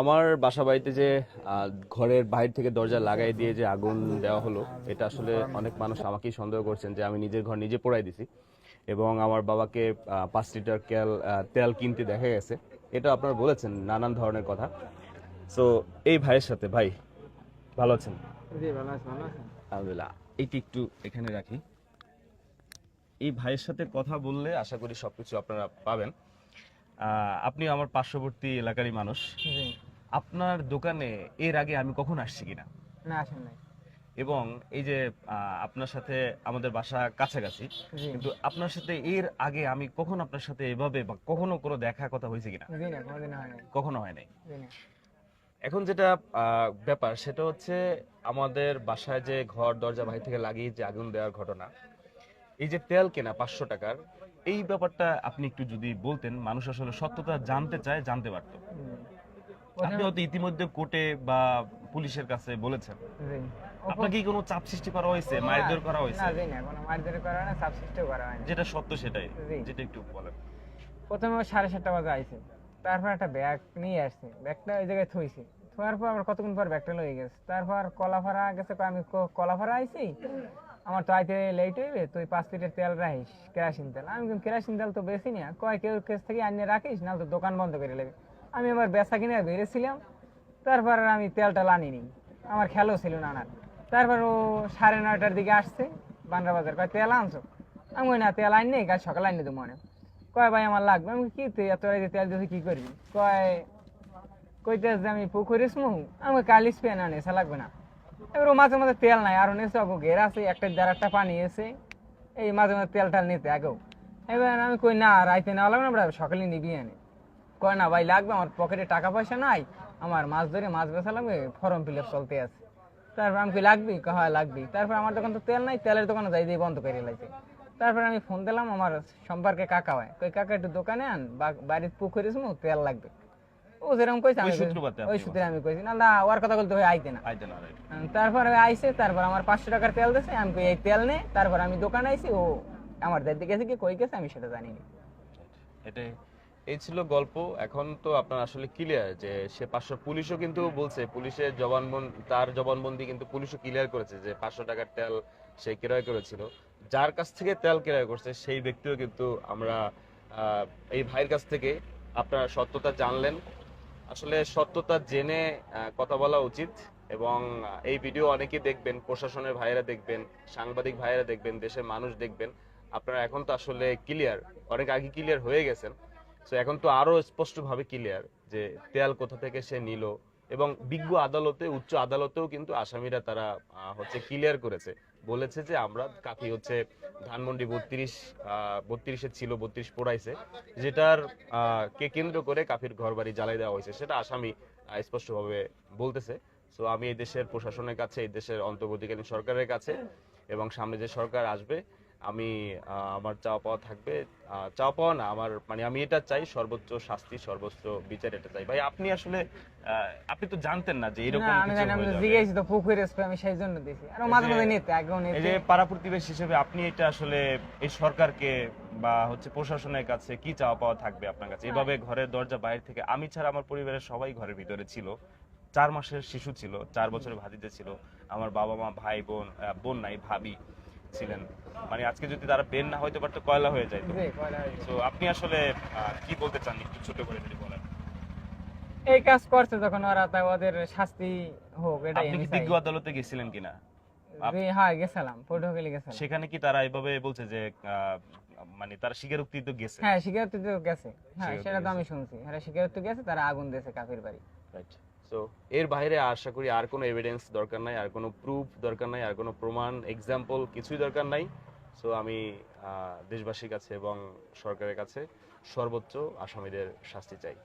আমার বাসা বাড়িতে যে ঘরের বাইরে থেকে দরজা লাগাই দিয়ে যে আগুন দেওয়া হলো এটা আসলে অনেক মানুষ আমাকেই সন্দেহ করছেন যে আমি নিজের ঘর নিজে পোড়াই দিছি। এবং আমার বাবাকে পাঁচ লিটার তেল তেল কিনতে দেখা গেছে। এটা আপনারা বলেছেন নানান ধরনের কথা। সো এই ভাইয়ের সাথে ভাই ভালো আছেন? আলহামদুলিল্লাহ এইটি একটু এখানে রাখি। এই ভাইয়ের সাথে কথা বললে আশা করি সবকিছু আপনারা পাবেন। আপনি আমার পার্শ্ববর্তী এলাকারই মানুষ। আপনার দোকানে এর আগে আমি কখন আসছি কিনা? না আসেন নাই। এবং এই যে আপনার সাথে আমাদের বাসা কাছাকাছি কিন্তু আপনার সাথে এর আগে আমি কখন আপনার সাথে এভাবে বা কখনো কোনো দেখা কথা হয়েছে কিনা? জি না কোনোদিন কখনো হয় নাই। এখন যেটা ব্যাপার সেটা হচ্ছে আমাদের বাসায় যে ঘর দরজা বাহির থেকে লাগিয়ে যে আগুন দেওয়ার ঘটনা এই যে তেল কেনা পাঁচশো টাকার এই ব্যাপারটা আপনি একটু যদি বলতেন মানুষ আসলে সত্যতা জানতে চায় জানতে পারতো। আপনি হয়তো ইতিমধ্যে কোর্টে বা পুলিশের কাছে বলেছেন। কি কোনো চাপ সৃষ্টি করা হয়েছে? মারধর করা হয়েছে? না না কোনো মারধর করা না সাবসিস্টও করা হয় না যেটা সত্য সেটাই যেটা একটু বলেন। প্রথমে সাড়ে সাতটা বাজে আইছে। তারপর একটা ব্যাগ নিয়ে আসছে। ব্যাগটা ওই জায়গায় থইছে। থোয়ার পর আবার কতক্ষণ পর ব্যাগটা লয়ে গেছে। তারপর কলাফাড়া গেছে আমি কলাফাড়া আইছি আমার তো আইতে লেট হইবে তুই পাঁচ লিটার তেল রাখিস কেরাসিন তেল। আমি কেরাসিন তেল তো বেশি না কয় কেউ কাছ থেকে আনিয়ে রাখিস না তো দোকান বন্ধ করে নেবে আমি আবার বেচা কিনে বেরিয়েছিলাম তারপর আমি তেলটা আনিনি। আমার খেয়ালও ছিল না আনার। তারপর ও সাড়ে নয়টার দিকে আসছে, বান্দ্রা বাজার, কয়, তেল আনছো? আমি না, তেল আনি নেই, কাল সকালে আনি তো মনে কয়, ভাই, আমার লাগবে। আমি কি তুই এত রাতে তেল দিতে কি করবি? কয় কইতে যে আমি পুকুরে স্মু আমি কালিস পেন আনে, এসে লাগবে না। এবার ও মাঝে মাঝে তেল নাই, আর নেছে অগো ঘের আছে, একটা দেড় একটা পানি এসে এই মাঝে মাঝে তেল টাল নিতে আগেও। এবার আমি কই, না, রাইতে নেওয়া লাগবে না, আমরা সকালে নিবি আনে। কয় না ভাই লাগবে আমার পকেটে টাকা পয়সা নাই আমার মাছ ধরে মাছ বেচা লাগবে ফর্ম ফিল চলতে আছে। তারপর আমি কি লাগবি? হ্যাঁ লাগবি তারপর আমার দোকান তো তেল নাই তেলের দোকানে যাই দিয়ে বন্ধ করে লাইছে তারপর আমি ফোন দিলাম আমার সম্পর্কে কাকা হয় কই কাকা একটু দোকানে আন বা- বাড়ির পুকুরে তেল লাগবে। ও যেরকম কইছে আমি ওই সূত্রে আমি কইছি না না ওর কথা বলতে হয় আইতে না। তারপর আইছে তারপর আমার পাঁচশো টাকার তেল দিছে আমি কই, এই তেল নে। তারপর আমি দোকানে আইছি ও আমার দাদি গেছে কি কই গেছে আমি সেটা জানি না এটাই। এই ছিল গল্প। এখন তো আপনার আসলে ক্লিয়ার যে সে পাঁচশো পুলিশও কিন্তু বলছে পুলিশের জবানবন্দি তার জবানবন্দি কিন্তু পুলিশও ক্লিয়ার করেছে যে পাঁচশো টাকার তেল সে ক্রয় করেছিল। যার কাছ থেকে তেল ক্রয় করছে, সেই ব্যক্তিও কিন্তু আমরা এই ভাইয়ের কাছ থেকে আপনারা সত্যতা জানলেন। আসলে সত্যতা জেনে কথা বলা উচিত এবং এই ভিডিও অনেকেই দেখবেন, প্রশাসনের ভাইয়েরা দেখবেন, সাংবাদিক ভাইয়েরা দেখবেন, দেশের মানুষ দেখবেন। আপনারা এখন তো আসলে ক্লিয়ার অনেক আগে ক্লিয়ার হয়ে গেছেন। তো এখন তো আরও স্পষ্টভাবে ক্লিয়ার যে তেল কোথা থেকে সে নিল এবং বিজ্ঞ আদালতে, উচ্চ আদালতেও কিন্তু আসামিরা তারা হচ্ছে ক্লিয়ার করেছে। বলেছে যে আমরা কাকি হচ্ছে ধানমন্ডি বত্রিশ বত্রিশে ছিল, বত্রিশ পোড়াইছে, যেটার কে কেন্দ্র করে কাফির ঘর বাড়ি জ্বালাই দেওয়া হয়েছে, সেটা আসামি স্পষ্টভাবে বলতেছে। তো আমি এই দেশের প্রশাসনের কাছে, এই দেশের অন্তর্বর্তীকালীন সরকারের কাছে এবং সামনে যে সরকার আসবে আমি আহ, আমার চাওয়া পাওয়া থাকবে। চাওয়া পাওয়া না আমার মানে আমি এটা চাই সর্বোচ্চ শাস্তি সর্বোচ্চ বিচার এটা চাই। ভাই আপনি আসলে আপনি তো জানতেন না যে এরকম আমি জানি আমি হয়ে। জিজ্ঞেস তো পুকুরে স্প্রে আমি সেই জন্য দিছি। আর মাঝে মাঝে নিতে আগেও এই যে পাড়া প্রতিবেশী হিসেবে আপনি এটা আসলে এই সরকারকে বা হচ্ছে প্রশাসনের কাছে কি চাওয়া পাওয়া থাকবে আপনার কাছে? এভাবে ঘরের দরজা বাইরে থেকে আমি ছাড়া আমার পরিবারের সবাই ঘরের ভিতরে ছিল। চার মাসের শিশু ছিল চার বছরের ভাতিজা ছিল। আমার বাবা মা ভাই বোন বোন নাই ভাবি। ছিলেন। মানে আজকে যদি তারা বেন না হইতে পারতো কয়লা হয়ে যায়। তো আপনি আসলে কি বলতে চান? একটু ছোট করে যদি বলেন। এই কাজ করছে যখন ওরা তা ওদের শাস্তি হোক এটাই আপনি আমি কি বিজ্ঞ আদালতে গেছিলেন কিনা? জি, হ্যাঁ গেছিলাম পটুয়াখালী গেছিলাম। সেখানে কি তারা এভাবে বলছে যে মানে তারা স্বীকারোক্তি তো গেছে? হ্যাঁ শিকারত তো গেছে। হ্যাঁ সেটা তো আমি শুনছি। হ্যাঁ শিকারত গেছে তারা আগুন দিয়েছে কাফির বাড়ি। রাইট সো এর বাইরে আশা করি আর কোনো এভিডেন্স দরকার নাই, আর কোনো প্রুফ দরকার নাই, আর কোনো প্রমাণ এক্সাম্পল কিছুই দরকার নাই। সো আমি দেশবাসীর কাছে এবং সরকারের কাছে সর্বোচ্চ আসামিদের শাস্তি চাই।